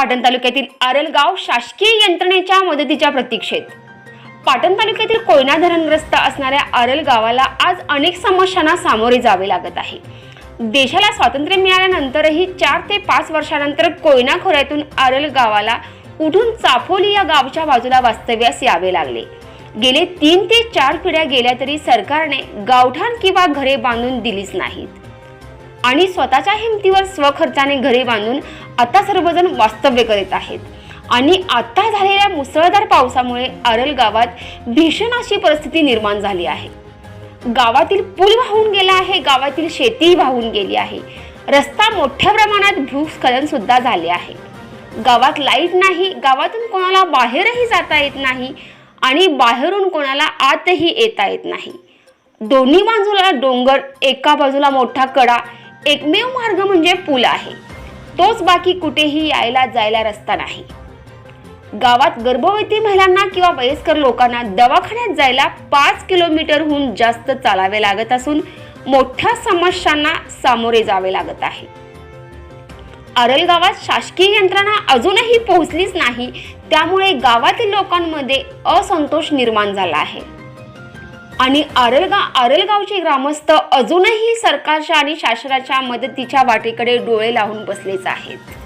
पाटण तालुक्यातील आरलगाव शासकीय यंत्रणेच्या मदतीच्या प्रतीक्षेत. पाटण तालुक्यातील कोयना धरणग्रस्त असणाऱ्या आरल गावाला आज अनेक समस्यांना सामोरे जावे लागत आहे. देशाला स्वातंत्र्य मिळाल्यानंतरही चार ते पाच वर्षानंतर कोयना खोऱ्यातून आरल गावाला उठून चाफोली या गावच्या बाजूला वास्तव्यास यावे लागले. गेले तीन ते चार पिढ्या गेल्या तरी सरकारने गावठाण किंवा घरे बांधून दिलीच नाहीत. आणि स्वतःच्या हिमतीवर स्वखर्चाने घरे बांधून आता सर्वजण वास्तव्य करीत आहेत. आणि आता झालेल्या मुसळधार पावसामुळे आरल गावात भीषण अशी परिस्थिती निर्माण झाली आहे. गावातील पूल वाहून गेला आहे गावातील शेतीही वाहून गेली आहे. रस्ता मोठ्या प्रमाणात भूस्खलन सुद्धा झाले आहे. गावात लाइट नाही गावातून कोणाला बाहेरही जाता येत नाही आणि बाहेरून कोणाला आतही येता येत नाही. दोन्ही बाजूला डोंगर एका बाजूला मोठा कडा एकमेव मार्ग म्हणजे पूल आहे. तोच बाकी कुठेही यायला जायला रस्ता नाही. गावात गर्भवती महिलांना किंवा वयस्कर लोकांना दवाखान्यात जायला पाच किलोमीटरहून जास्त चालावे लागत असून मोठ्या समस्यांना सामोरे जावे लागत आहे. आरल गावात शासकीय यंत्रणा अजूनही पोहोचलीच नाही त्यामुळे गावातील लोकांमध्ये असंतोष निर्माण झाला आहे. आणि आरलगा आरलगावचे ग्रामस्थ अजूनही सरकारच्या आणि शासनाच्या मदतीच्या वाटेकडे डोळे लावून बसलेच आहेत.